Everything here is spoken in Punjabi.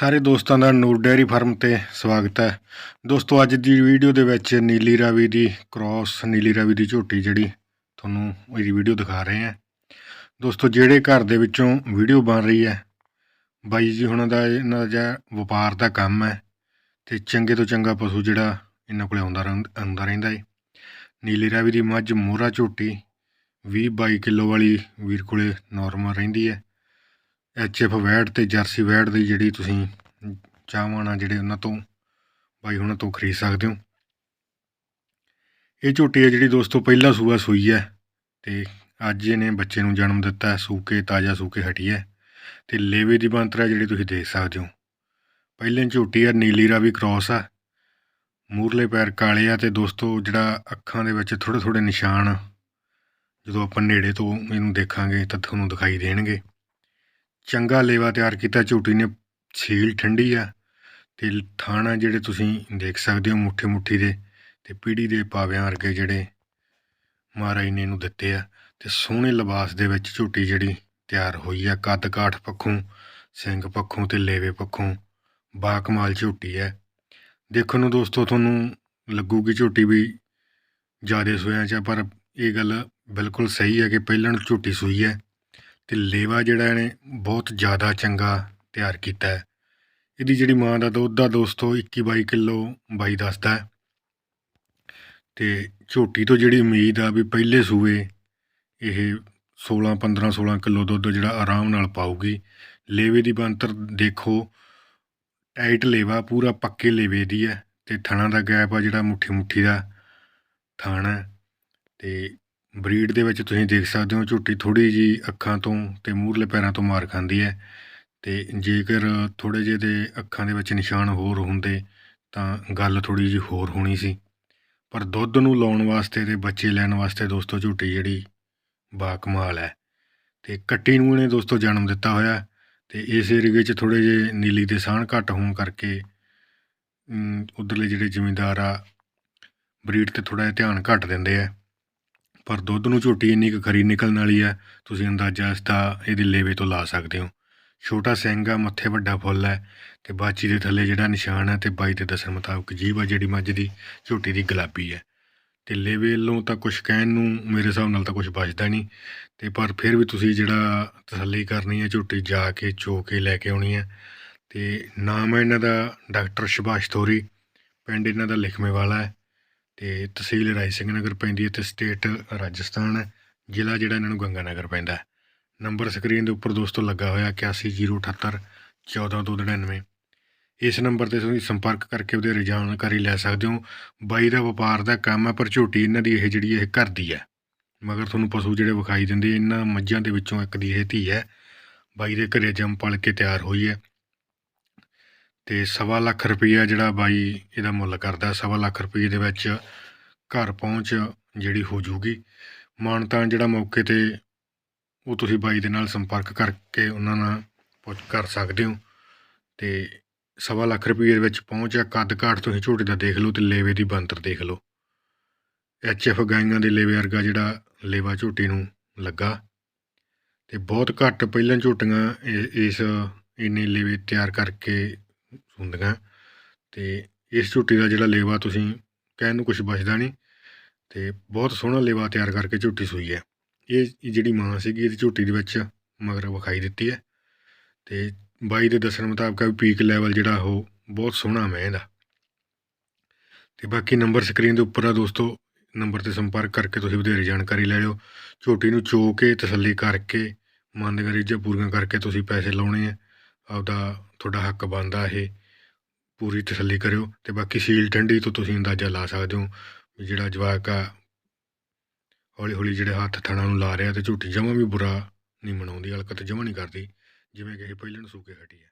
ਸਾਰੇ ਦੋਸਤਾਂ ਦਾ ਨੂਰ ਡੇਅਰੀ ਫਾਰਮ ਤੇ ਸਵਾਗਤ ਹੈ। ਦੋਸਤੋ, ਅੱਜ ਦੀ ਵੀਡੀਓ ਦੇ ਵਿੱਚ ਨੀਲੀ ਰਾਵੀ ਦੀ ਕ੍ਰਾਸ, ਨੀਲੀ ਰਾਵੀ ਦੀ ਝੋਟੀ ਜਿਹੜੀ ਤੁਹਾਨੂੰ ਇਹਦੀ ਵੀਡੀਓ ਦਿਖਾ ਰਹੇ ਹਾਂ। ਦੋਸਤੋ, ਜਿਹੜੇ ਘਰ ਦੇ ਵਿੱਚੋਂ ਵੀਡੀਓ ਬਣ ਰਹੀ ਹੈ, ਬਾਈ ਜੀ ਹੁਣਾਂ ਦਾ ਇਹਨਾਂ ਦਾ ਜਿਹੜਾ ਵਪਾਰ ਦਾ ਕੰਮ ਹੈ ਤੇ ਚੰਗੇ ਤੋਂ ਚੰਗਾ ਪਸ਼ੂ ਜਿਹੜਾ ਇਹਨਾਂ ਕੋਲੇ ਆਉਂਦਾ ਰਹਿੰ- ਆਉਂਦਾ ਰਹਿੰਦਾ ਹੈ ਨੀਲੀ ਰਾਵੀ ਦੀ ਮੱਝ ਮੋਹਰਾ ਝੋਟੀ 20 22 ਕਿਲੋ ਵਾਲੀ ਵੀਰ ਕੋਲੇ ਨਾਰਮਲ ਰਹਿੰਦੀ ਹੈ। ਐਚ ਐਫ ਵੈਡ ਅਤੇ ਜਰਸੀ ਵੈਡ ਦੀ ਜਿਹੜੀ ਤੁਸੀਂ ਚਾਹਵਾਂ ਆ ਜਿਹੜੇ ਉਹਨਾਂ ਤੋਂ, ਬਾਈ ਉਹਨਾਂ ਤੋਂ ਖਰੀਦ ਸਕਦੇ ਹੋ। ਇਹ ਝੋਟੀ ਹੈ ਜਿਹੜੀ ਦੋਸਤੋ ਪਹਿਲਾ ਸੂਆ ਸੂਈ ਹੈ ਤੇ ਅੱਜ ਇਹਨੇ ਬੱਚੇ ਨੂੰ ਜਨਮ ਦਿੱਤਾ, ਸੂਕੇ, ਤਾਜ਼ਾ ਸੂਕੇ ਹਟੀ ਹੈ ਤੇ ਲੇਵੇ ਦੀ ਬੰਤਰਾ ਜਿਹੜੀ ਤੁਸੀਂ ਦੇਖ ਸਕਦੇ ਹੋ। ਪਹਿਲੇ ਝੋਟੀ ਹੈ ਨੀਲੀ ਰਾਵੀ ਕ੍ਰਾਸ ਆ, ਮੂਰਲੇ ਪੈਰ ਕਾਲੇ ਆ ਤੇ ਦੋਸਤੋ ਜਿਹੜਾ ਅੱਖਾਂ ਦੇ ਵਿੱਚ ਥੋੜੇ ਥੋੜੇ ਨਿਸ਼ਾਨ ਜਦੋਂ ਆਪਾਂ ਨੇੜੇ ਤੋਂ ਇਹਨੂੰ ਦੇਖਾਂਗੇ ਤਾਂ ਤੁਹਾਨੂੰ ਦਿਖਾਈ ਦੇਣਗੇ। ਚੰਗਾ ਲੇਵਾ ਤਿਆਰ ਕੀਤਾ ਝੂਟੀ ਨੇ ਸੀਲ ਠੰਡੀ ਆ ਤੇ ਥਾਣਾ ਜਿਹੜੇ ਤੁਸੀਂ ਦੇਖ ਸਕਦੇ ਹੋ ਮੁੱਠੀ ਮੁੱਠੀ ਦੇ ਤੇ ਪੀੜੀ ਦੇ ਪਾਵਿਆਂ ਵਰਗੇ ਜਿਹੜੇ ਮਹਾਰਾਜ ਨੇ ਇਹਨੂੰ ਦਿੱਤੇ ਆ ਤੇ ਸੋਹਣੇ ਲਿਬਾਸ ਦੇ ਵਿੱਚ ਝੂਟੀ ਜਿਹੜੀ ਤਿਆਰ ਹੋਈ ਆ ਕੱਦ ਕਾਠ ਪੱਖੋਂ ਸਿੰਘ ਪੱਖੋਂ ਤੇ ਲੇਵੇ ਪੱਖੋਂ ਬਾਕਮਾਲ ਝੂਟੀ ਹੈ ਦੇਖਣ ਨੂੰ ਦੋਸਤੋ ਤੁਹਾਨੂੰ ਲੱਗੂਗੀ ਝੂਟੀ ਵੀ ਜਿਆਦੇ ਸੋਇਆਂ ਚ ਆ, ਪਰ ਇਹ ਗੱਲ ਬਿਲਕੁਲ ਸਹੀ ਹੈ ਕਿ ਪਹਿਲਾਂ ਝੂਟੀ ਸੂਈ ਹੈ ਅਤੇ ਲੇਵਾ ਜਿਹੜਾ ਇਹਨੇ ਬਹੁਤ ਜ਼ਿਆਦਾ ਚੰਗਾ ਤਿਆਰ ਕੀਤਾ ਹੈ। ਇਹਦੀ ਜਿਹੜੀ ਮਾਂ ਦਾ ਦੁੱਧ ਦਾ ਦੋਸਤੋ ਇੱਕੀ ਬਾਈ ਕਿਲੋ ਬਾਈ ਦੱਸਦਾ ਅਤੇ ਝੋਟੀ ਤੋਂ ਜਿਹੜੀ ਉਮੀਦ ਆ ਵੀ ਪਹਿਲੇ ਸੂਏ ਇਹ 16 15 16 ਕਿਲੋ ਦੁੱਧ ਜਿਹੜਾ ਆਰਾਮ ਨਾਲ ਪਾਊਗੀ। ਲੇਵੇ ਦੀ ਬੰਤਰ ਦੇਖੋ, ਟਾਈਟ ਲੇਵਾ, ਪੂਰਾ ਪੱਕੇ ਲੇਵੇ ਦੀ ਹੈ ਤੇ ਥਣਾ ਦਾ ਗੈਪ ਆ ਜਿਹੜਾ ਮੁੱਠੀ ਮੁੱਠੀ ਦਾ ਥਣ ਹੈ। ਤੇ ਬਰੀਡ ਦੇ ਵਿੱਚ ਤੁਸੀਂ ਦੇਖ ਸਕਦੇ ਹੋ ਝੋਟੀ ਥੋੜ੍ਹੀ ਜੀ ਅੱਖਾਂ ਤੋਂ ਅਤੇ ਮੂਹਰਲੇ ਪੈਰਾਂ ਤੋਂ ਮਾਰ ਖਾਂਦੀ ਹੈ ਅਤੇ ਜੇਕਰ ਥੋੜ੍ਹੇ ਜਿਹੇ ਦੇ ਅੱਖਾਂ ਦੇ ਵਿੱਚ ਨਿਸ਼ਾਨ ਹੋਰ ਹੁੰਦੇ ਤਾਂ ਗੱਲ ਥੋੜ੍ਹੀ ਜਿਹੀ ਹੋਰ ਹੋਣੀ ਸੀ। ਪਰ ਦੁੱਧ ਨੂੰ ਲਾਉਣ ਵਾਸਤੇ ਅਤੇ ਬੱਚੇ ਲੈਣ ਵਾਸਤੇ ਦੋਸਤੋ ਝੋਟੀ ਜਿਹੜੀ ਬਾਕਮਾਲ ਹੈ। ਅਤੇ ਕੱਟੀ ਨੂੰ ਇਹਨੇ ਦੋਸਤੋ ਜਨਮ ਦਿੱਤਾ ਹੋਇਆ ਅਤੇ ਇਸ ਏਰੀਏ 'ਚ ਥੋੜ੍ਹੇ ਜਿਹੇ ਨੀਲੀ ਦੇ ਸਾਹ ਘੱਟ ਹੋਣ ਕਰਕੇ ਅਮ, ਉੱਧਰਲੇ ਜਿਹੜੇ ਜ਼ਿਮੀਂਦਾਰ ਆ ਬਰੀਡ ਤੇ ਥੋੜ੍ਹਾ ਜਿਹਾ ਧਿਆਨ ਘੱਟ ਦਿੰਦੇ ਆ। ਪਰ ਦੁੱਧ ਨੂੰ ਝੋਟੀ ਇੰਨੀ ਕੁ ਖਰੀ ਨਿਕਲਣ ਵਾਲੀ ਆ ਤੁਸੀਂ ਅੰਦਾਜ਼ਾ ਇਸ ਦਾ ਇਹਦੇ ਲੇਵੇ ਤੋਂ ਲਾ ਸਕਦੇ ਹੋ। ਛੋਟਾ ਸਿੰਘ ਆ ਮੱਥੇ ਵੱਡਾ ਫੁੱਲ ਹੈ ਤੇ ਬਾਚੀ ਦੇ ਥੱਲੇ ਜਿਹੜਾ ਨਿਸ਼ਾਨ ਹੈ ਤੇ ਬਾਈ ਦੇ ਦੱਸਣ ਮੁਤਾਬਕ ਜੀਭ ਆ ਜਿਹੜੀ ਮੱਝ ਦੀ, ਝੋਟੀ ਦੀ ਗੁਲਾਬੀ ਹੈ। ਤੇ ਲੇਵੇ ਵੱਲੋਂ ਤਾਂ ਕੁਝ ਕਹਿਣ ਨੂੰ ਮੇਰੇ ਹਿਸਾਬ ਨਾਲ ਤਾਂ ਕੁਝ ਬਚਦਾ ਨਹੀਂ। ਤੇ ਪਰ ਫਿਰ ਵੀ ਤੁਸੀਂ ਜਿਹੜਾ ਤਸੱਲੀ ਕਰਨੀ ਹੈ, ਝੋਟੀ ਜਾ ਕੇ, ਚੋ ਕੇ ਲੈ ਕੇ ਆਉਣੀ ਹੈ। ਤੇ ਨਾਮ ਹੈ ਇਹਨਾਂ ਦਾ ਡਾਕਟਰ ਸੁਭਾਸ਼ ਥੋਰੀ ਪਿੰਡ ਇਹਨਾਂ ਦਾ ਲਿਖਮੇ ਵਾਲਾ ਹੈ। ਅਤੇ ਤਹਿਸੀਲ ਰਾਏ ਸਿੰਘ ਨਗਰ ਪੈਂਦੀ ਹੈ ਅਤੇ ਸਟੇਟ ਰਾਜਸਥਾਨ ਹੈ, ਜ਼ਿਲ੍ਹਾ ਜਿਹੜਾ ਇਹਨਾਂ ਨੂੰ ਗੰਗਾ ਨਗਰ ਪੈਂਦਾ ਹੈ। ਨੰਬਰ ਸਕਰੀਨ ਦੇ ਉੱਪਰ ਦੋਸਤੋ ਲੱਗਾ ਹੋਇਆ 8108 14299 ਇਸ ਨੰਬਰ ਤੇ ਤੁਸੀਂ ਸੰਪਰਕ ਕਰਕੇ ਉਹਦੇ ਜਾਣਕਾਰੀ ਲੈ ਸਕਦੇ ਹੋ। ਬਾਈ ਦਾ ਵਪਾਰ ਦਾ ਕੰਮ ਹੈ, ਪਰ ਝੋਟੀ ਇਹਨਾਂ ਦੀ ਇਹ ਜਿਹੜੀ ਇਹ ਘਰ ਦੀ ਹੈ। ਮਗਰ ਤੁਹਾਨੂੰ ਪਸ਼ੂ ਜਿਹੜੇ ਵਿਖਾਈ ਦਿੰਦੇ, ਇਹਨਾਂ ਮੱਝਾਂ ਦੇ ਵਿੱਚੋਂ ਇੱਕ ਦੀ ਇਹ ਧੀ ਹੈ। ਬਾਈ ਦੇ ਘਰੇ ਜੰਮ ਪਲ ਕੇ ਤਿਆਰ ਹੋਈ ਹੈ। ਅਤੇ ਸਵਾ ਲੱਖ ਰੁਪਈਆ ਜਿਹੜਾ ਬਾਈ ਇਹਦਾ ਮੁੱਲ ਕਰਦਾ, ਸਵਾ ਲੱਖ ਰੁਪਈਏ ਦੇ ਵਿੱਚ ਘਰ ਪਹੁੰਚ ਜਿਹੜੀ ਹੋ ਜੂਗੀ ਮਾਨਤਾਨ ਜਿਹੜਾ ਮੌਕੇ ਤੇ ਉਹ ਤੁਸੀਂ ਬਾਈ ਦੇ ਨਾਲ ਸੰਪਰਕ ਕਰਕੇ ਉਹਨਾਂ ਨਾਲ ਪੁੱਛ ਕਰ ਸਕਦੇ ਹੋ। ਅਤੇ ਸਵਾ ਲੱਖ ਰੁਪਈਏ ਦੇ ਵਿੱਚ ਪਹੁੰਚ ਆ, ਕੱਦ ਘਾਟ ਤੁਸੀਂ ਝੋਟੀ ਦਾ ਦੇਖ ਲਓ ਤੇ ਲੇਵੇ ਦੀ ਬੰਤਰ ਦੇਖ ਲਓ। ਐਚ ਐਫ ਗਾਈਆਂ ਦੇ ਲੇਵੇ ਵਰਗਾ ਜਿਹੜਾ ਲੇਵਾ ਝੋਟੀ ਨੂੰ ਲੱਗਾ। ਤੇ ਬਹੁਤ ਘੱਟ ਪਹਿਲਾਂ ਝੋਟੀਆਂ ਇ- ਇਸ ਇੰਨੇ ਲੇਵੇ ਤਿਆਰ ਕਰਕੇ ਹੁੰਦੀਆਂ। ਅਤੇ ਇਸ ਝੋਟੀ ਦਾ ਜਿਹੜਾ ਲੇਵਾ ਤੁਸੀਂ ਕਹਿਣ ਨੂੰ ਕੁਝ ਬਚਦਾ ਨਹੀਂ। ਅਤੇ ਬਹੁਤ ਸੋਹਣਾ ਲੇਵਾ ਤਿਆਰ ਕਰਕੇ ਝੋਟੀ ਸੂਈ ਹੈ। ਇਹ ਜਿਹੜੀ ਮਾਂ ਸੀਗੀ, ਇਹਦੀ ਝੋਟੀ ਦੇ ਵਿੱਚ ਮਗਰ ਵਿਖਾਈ ਦਿੱਤੀ ਹੈ। ਅਤੇ ਬਾਈ ਦੇ ਦੱਸਣ ਮੁਤਾਬਕ ਵੀ ਪੀਕ ਲੈਵਲ ਜਿਹੜਾ ਉਹ ਬਹੁਤ ਸੋਹਣਾ ਮੈਂ ਇਹਦਾ। ਤੇ ਬਾਕੀ ਨੰਬਰ ਸਕਰੀਨ ਦੇ ਉੱਪਰ ਆ ਦੋਸਤੋ ਨੰਬਰ ਤੇ ਸੰਪਰਕ ਕਰਕੇ ਤੁਸੀਂ ਵਧੇਰੇ ਜਾਣਕਾਰੀ ਲੈ ਲਿਓ। ਝੋਟੀ ਨੂੰ ਚੋ ਕੇ, ਤਸੱਲੀ ਕਰਕੇ, ਮਨ ਦੀਆਂ ਪੂਰੀਆਂ ਕਰਕੇ ਤੁਸੀਂ ਪੈਸੇ ਲਾਉਣੇ ਆ। ਆਪਦਾ ਤੁਹਾਡਾ ਹੱਕ ਬਣਦਾ ਇਹ। ਪੂਰੀ ਤਸੱਲੀ ਕਰਿਓ ਅਤੇ ਬਾਕੀ ਸੀਲ ਠੰਡੀ ਤੋਂ ਤੁਸੀਂ ਅੰਦਾਜ਼ਾ ਲਾ ਸਕਦੇ ਹੋ ਵੀ ਜਿਹੜਾ ਜਵਾਕ ਆ, ਹੌਲੀ ਹੌਲੀ ਜਿਹੜੇ ਹੱਥ ਥਣਾ ਨੂੰ ਲਾ ਰਿਹਾ ਅਤੇ ਝੂਠੀ ਜਮਾਂ ਵੀ ਬੁਰਾ ਨਹੀਂ ਮਨਾਉਂਦੀ, ਹਲਕਤ ਜਮਾਂ ਨਹੀਂ ਕਰਦੀ, ਜਿਵੇਂ ਕਿ ਇਹ ਪਹਿਲਾਂ ਨੂੰ ਸੂਕੇ ਹਟੀ ਹੈ।